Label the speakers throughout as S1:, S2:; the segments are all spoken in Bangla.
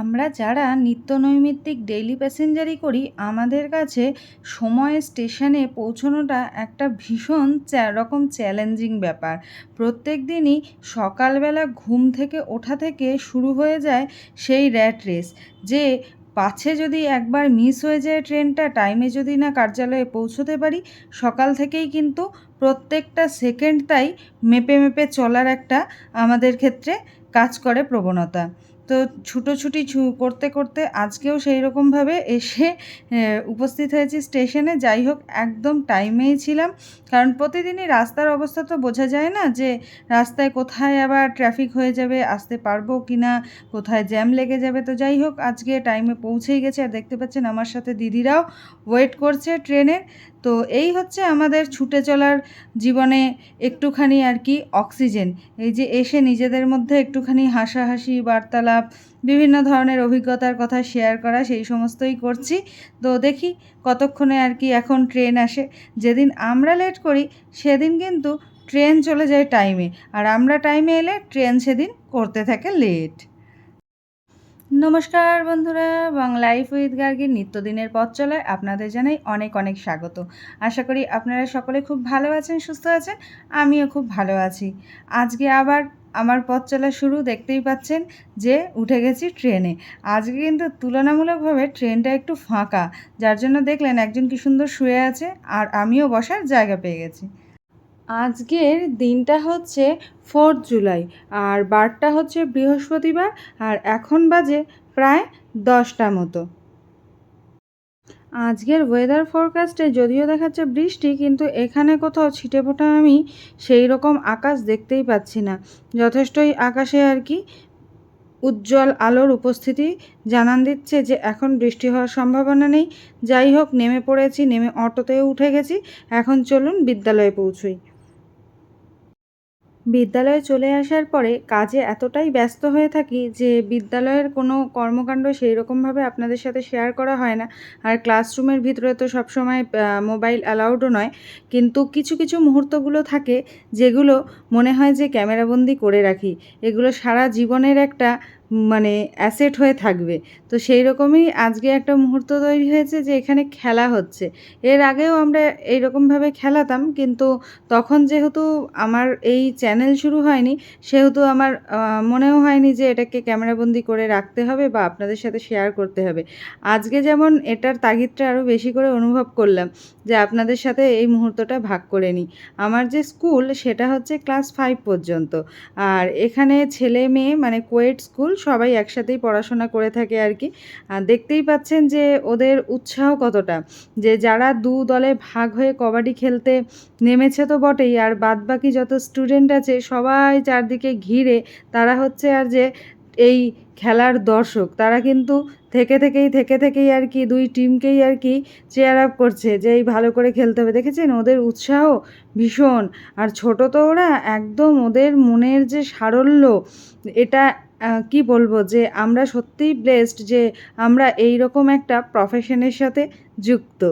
S1: আমরা যারা নিত্য নৈমিত্তিক ডেইলি প্যাসেঞ্জারই করি, আমাদের কাছে সময়ে স্টেশনে পৌঁছানোটা একটা ভীষণ রকম চ্যালেঞ্জিং ব্যাপার। প্রত্যেক দিনই সকালবেলা ঘুম থেকে ওঠা থেকে শুরু হয়ে যায় সেই র্যাট রেস যে পাছে যদি একবার মিস হয়ে যায় ট্রেনটা টাইমে যদি না কার্যালয়ে পৌঁছতে পারি, সকাল থেকেই কিন্তু প্রত্যেকটা সেকেন্ড তাই মেপে মেপে চলার একটা আমাদের ক্ষেত্রে কাজ করে প্রবণতা। তো ছুটোছুটি ছু করতে করতে আজকেও সেই রকমভাবে এসে উপস্থিত হয়েছি স্টেশনে। যাই হোক, একদম টাইমেই ছিলাম। কারণ প্রতিদিনই রাস্তার অবস্থা তো বোঝা যায় না যে রাস্তায় কোথায় আবার ট্রাফিক হয়ে যাবে, আসতে পারব কি না কোথায় জ্যাম লেগে যাবে। তো যাই হোক, আজকে টাইমে পৌঁছেই গেছে। আর দেখতে পাচ্ছেন আমার সাথে দিদিরাও ওয়েট করছে ট্রেনের তো এই হচ্ছে আমাদের ছুটে চলার জীবনে একটুখানি আর কি অক্সিজেন। এই যে এসে নিজেদের মধ্যে একটুখানি হাসাহাসি, বার্তালাপ বিভিন্ন ধরনের অভিজ্ঞতার কথা শেয়ার করা, সেই সমস্তই করছি। তো দেখি কতক্ষণে আর কি এখন ট্রেন আসে। যেদিন আমরা লেট করি, সেদিন কিন্তু ট্রেন চলে যায় টাইমে আর আমরা টাইমে এলে ট্রেন সেদিন করতে থাকে লেট নমস্কার বন্ধুরা লাইফ উইথ গার্গির নিত্যদিনের পথ চলায় আপনাদের জানাই অনেক অনেক স্বাগত। আশা করি আপনারা সকলে খুব ভালো আছেন, সুস্থ আছেন, আমিও খুব ভালো আছি। আজকে আবার আমার পথ চলা শুরু দেখতেই পাচ্ছেন যে উঠে গেছি ট্রেনে। আজকে কিন্তু তুলনামূলকভাবে ট্রেনটা একটু ফাঁকা, যার জন্য দেখলেন একজন কি সুন্দর শুয়ে আছে আর আমিও বসার জায়গা পেয়ে গেছি। আজকের দিনটা হচ্ছে ফোর্থ জুলাই আর বারটা হচ্ছে বৃহস্পতিবার আর এখন বাজে প্রায় দশটা মতো। আজকের ওয়েদার ফরকাস্টে যদিও দেখাচ্ছে বৃষ্টি, কিন্তু এখানে কোথাও ছিটে ফোটা আমি সেই রকম আকাশ দেখতেই পাচ্ছি না। যথেষ্টই আকাশে আর কি উজ্জ্বল আলোর উপস্থিতি জানান দিচ্ছে যে এখন বৃষ্টি হওয়ার সম্ভাবনা নেই। যাই হোক, নেমে পড়েছি, নেমে অটোতেও উঠে গেছি। এখন চলুন বিদ্যালয়ে পৌঁছই। বিদ্যালয়ে চলে আসার পরে কাজে এতটাই ব্যস্ত হয়ে থাকি যে বিদ্যালয়ের কোনো কর্মকাণ্ড সেই রকমভাবে আপনাদের সাথে শেয়ার করা হয় না। আর ক্লাসরুমের ভিতরে তো সবসময় মোবাইল অ্যালাউডও নয়। কিন্তু কিছু কিছু মুহূর্তগুলো থাকে যেগুলো মনে হয় যে ক্যামেরাবন্দি করে রাখি। এগুলো সারা জীবনের একটা মানে অ্যাসেট হয়ে থাকবে। তো সেই রকমই আজকে একটা মুহূর্ত তৈরি হয়েছে যে এখানে খেলা হচ্ছে। এর আগেও আমরা এইরকমভাবে খেলাতাম, কিন্তু তখন যেহেতু আমার এই চ্যানেল শুরু হয়নি, সেহেতু আমার মনেও হয়নি যে এটাকে ক্যামেরাবন্দি করে রাখতে হবে বা আপনাদের সাথে শেয়ার করতে হবে। আজকে যেমন এটার তাগিদটা আরও বেশি করে অনুভব করলাম যে আপনাদের সাথে এই মুহূর্তটা ভাগ করে নিই। আমার যে স্কুল সেটা হচ্ছে ক্লাস ফাইভ পর্যন্ত। আর এখানে ছেলে মেয়ে মানে কোয়েট স্কুল সবাই একসাথেই পড়াশোনা করে থাকে আর কি। আর দেখতেই পাচ্ছেন যে ওদের উৎসাহ কতটা, যে যারা দু দলে ভাগ হয়ে কবাডি খেলতে নেমেছে তো বটেই, আর বাদ বাকি যত স্টুডেন্ট আছে সবাই চারদিকে ঘিরে তারা হচ্ছে আর যে এই খেলার দর্শক, তারা কিন্তু থেকে থেকেই থেকে থেকেই আর কি দুই টিমকেই আর কি চেয়ার আপ করছে যে এই ভালো করে খেলতে হবে। দেখেছেন? ওদের উৎসাহ ভীষণ। আর ছোট তো ওরা একদম ওদের মনের যে সারল্য, এটা কি বলব যে আমরা সত্যিই ব্লেসড যে আমরা এই রকম একটা প্রফেশনের সাথে যুক্ত।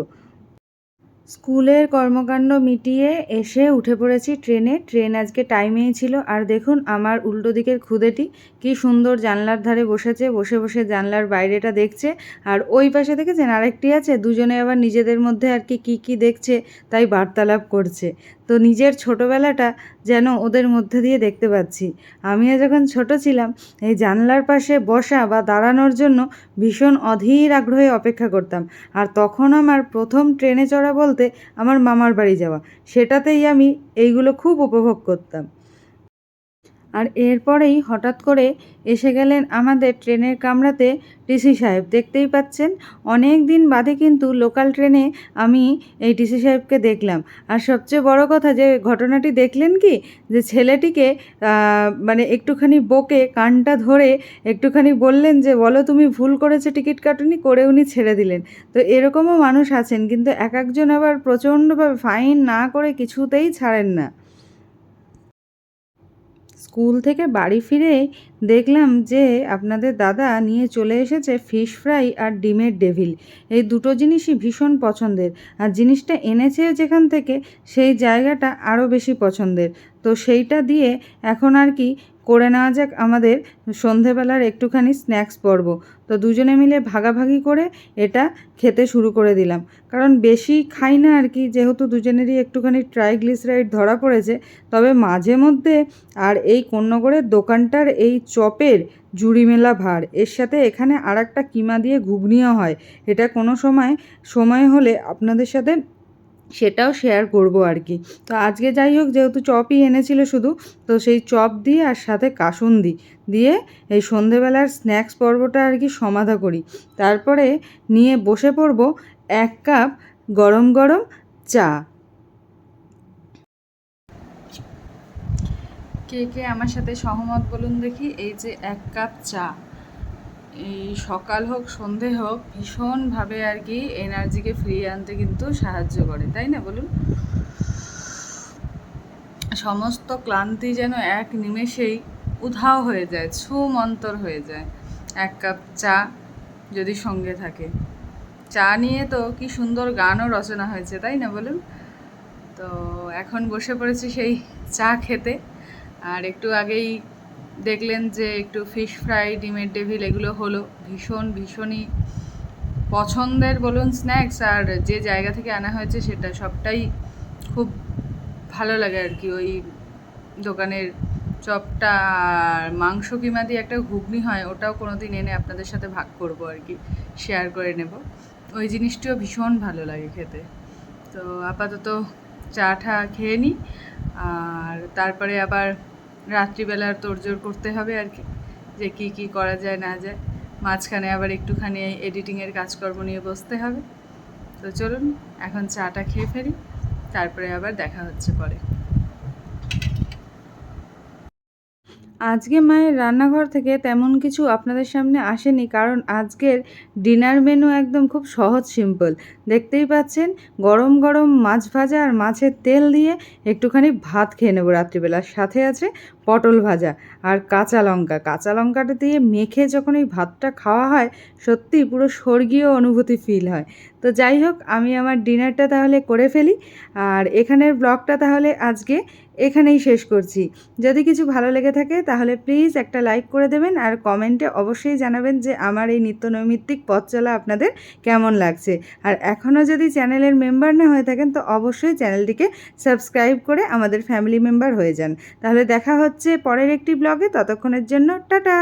S1: স্কুলের কর্মকাণ্ড মিটিয়ে এসে উঠে পড়েছি ট্রেনে। ট্রেন আজকে টাইমেই ছিল। আর দেখুন আমার উল্টো দিকের খুদেটি কি সুন্দর জানলার ধারে বসেছে, বসে বসে জানলার বাইরেটা দেখছে। আর ওই পাশে দেখেছেন আরেকটি আছে? দুজনে আবার নিজেদের মধ্যে আর কি, কী কী দেখছে, তাই বার্তালাপ করছে। তো নিজের ছোটোবেলাটা যেন ওদের মধ্যে দিয়ে দেখতে পাচ্ছি। আমিও যখন ছোট ছিলাম, এই জানলার পাশে বসা বা দাঁড়ানোর জন্য ভীষণ অধীর আগ্রহে অপেক্ষা করতাম। আর তখন আমার প্রথম ট্রেনে চড়া বলতে আমার মামার বাড়ি যাওয়া। সেটাতেই আমি এইগুলো খুব উপভোগ করতাম। আর এরপরেই হঠাৎ করে এসে গেলেন আমাদের ট্রেনের কামরাতে টিসি সাহেব। দেখতেই পাচ্ছেন, অনেক দিন বাদে কিন্তু লোকাল ট্রেনে আমি এই টিসি সাহেবকে দেখলাম। আর সবচেয়ে বড় কথা যে, ঘটনাটি দেখলেন কি? যে ছেলেটিকে মানে একটুখানি বকে কানটা ধরে একটুখানি বললেন যে, বলো তুমি ভুল করেছে, টিকিট কাটুনি, করে উনি ছেড়ে দিলেন। তো এরকমও মানুষ আছেন, কিন্তু এক একজন আবার প্রচণ্ডভাবে ফাইন না করে কিছুতেই ছাড়েন না। স্কুল থেকে বাড়ি ফিরে দেখলাম যে আপনাদের দাদা নিয়ে চলে এসেছে ফিশ ফ্রাই আর ডিমের ডেভিল এই দুটো জিনিসই ভীষণ পছন্দের। আর জিনিসটা এনেছে যেখান থেকে সেই জায়গাটা আরও বেশি পছন্দের। তো সেইটা দিয়ে এখন আর কি করে নেওয়া যাক আমাদের সন্ধেবেলার একটুখানি স্ন্যাক্স পর্ব। তো দুজনে মিলে ভাগাভাগি করে এটা খেতে শুরু করে দিলাম। কারণ বেশি খাই না আর কি, যেহেতু দুজনেরই একটুখানি ট্রাইগ্লিসারাইড ধরা পড়েছে, তবে মাঝে মধ্যে আর এই কন্যগড়ের দোকানটার এই চপের জুড়ি মেলা ভার। এর সাথে এখানে আর একটা কিমা দিয়ে ঘুগনিও হয়। এটা কোনো সময় সময় হলে আপনাদের সাথে সেটাও শেয়ার করব আর কি। তো আজকে যাই হোক, যেহেতু চপই এনেছিল শুধু, তো সেই চপ দিয়ে আর সাথে কাসুন্দি দিয়ে এই সন্ধেবেলার স্ন্যাক্স পর্বটা আর কি সমাধা করি। তারপরে নিয়ে বসে পড়ব এক কাপ গরম গরম চা। কে কে আমার সাথে সহমত বলুন দেখি। এই যে এক কাপ চা। এই সকাল হোক, সন্ধে হোক, ভীষণভাবে আর কি এনার্জিকে ফিরিয়ে আনতে কিন্তু সাহায্য করে, তাই না বলুন? সমস্ত ক্লান্তি যেন এক নিমেষেই উধাও হয়ে যায়, ছুমন্তর হয়ে যায়। এক কাপ চা যদি সঙ্গে থাকে। চা নিয়ে তো কি সুন্দর গানও রচনা হয়েছে, তাই না বলুন? তো এখন বসে পড়েছি সেই চা খেতে। আর একটু আগেই দেখলেন যে একটু ফিশ ফ্রাই ডিমের ডেভিল এগুলো হলো ভীষণ, ভীষণই পছন্দের বলুন স্ন্যাক্স আর যে জায়গা থেকে আনা হয়েছে সেটা সবটাই খুব ভালো লাগে আর কি। ওই দোকানের চপটা আর মাংস কিমা দিয়ে একটা ঘুগনি হয়, ওটাও কোনো দিন এনে আপনাদের সাথে ভাগ করব আর কি শেয়ার করে নেব। ওই জিনিসটিও ভীষণ ভালো লাগে খেতে। তো আপাতত চা টা খেয়ে নিই আর তারপরে আবার রাত্রিবেলার তোড়জোড় করতে হবে আর কি, যে কি কি করা যায় না যায়। মাঝখানে আবার একটুখানি এডিটিংয়ের কাজকর্ম নিয়ে বসতে হবে। তো চলুন, এখন চাটা খেয়ে ফেলি, তারপরে আবার দেখা হচ্ছে পরে। আজকে মায়ের রান্নাঘর থেকে তেমন কিছু আপনাদের সামনে আসেনি, কারণ আজকের ডিনার মেনু একদম খুব সহজ সিম্পল। দেখতেই পাচ্ছেন, গরম গরম মাছ ভাজা আর মাছের তেল দিয়ে একটুখানি ভাত খেয়ে নেব রাত্রিবেলা। সাথে আছে পটল ভাজা আর কাঁচা লঙ্কা। কাঁচা লঙ্কাটা দিয়ে মেখে যখন এই ভাতটা খাওয়া হয় সত্যি পুরো স্বর্গীয় অনুভূতি ফিল হয়। তো যাই হোক, আমি আমার ডিনারটা তাহলে করে ফেলি। আর এখানের ব্লগটা তাহলে আজকে এখানেই শেষ করছি। যদি কিছু ভালো লেগে থাকে, তাহলে প্লিজ একটা লাইক করে দেবেন আর কমেন্টে অবশ্যই জানাবেন যে আমার এই নিত্য নৈমিত্তিক পথ চলা আপনাদের কেমন লাগছে। আর এখনও যদি চ্যানেলের মেম্বার না হয়ে থাকেন, তো অবশ্যই চ্যানেলটিকে সাবস্ক্রাইব করে আমাদের ফ্যামিলি মেম্বার হয়ে যান। তাহলে দেখা হচ্ছে পরের একটি ব্লগে। ততক্ষণের জন্য টাটা!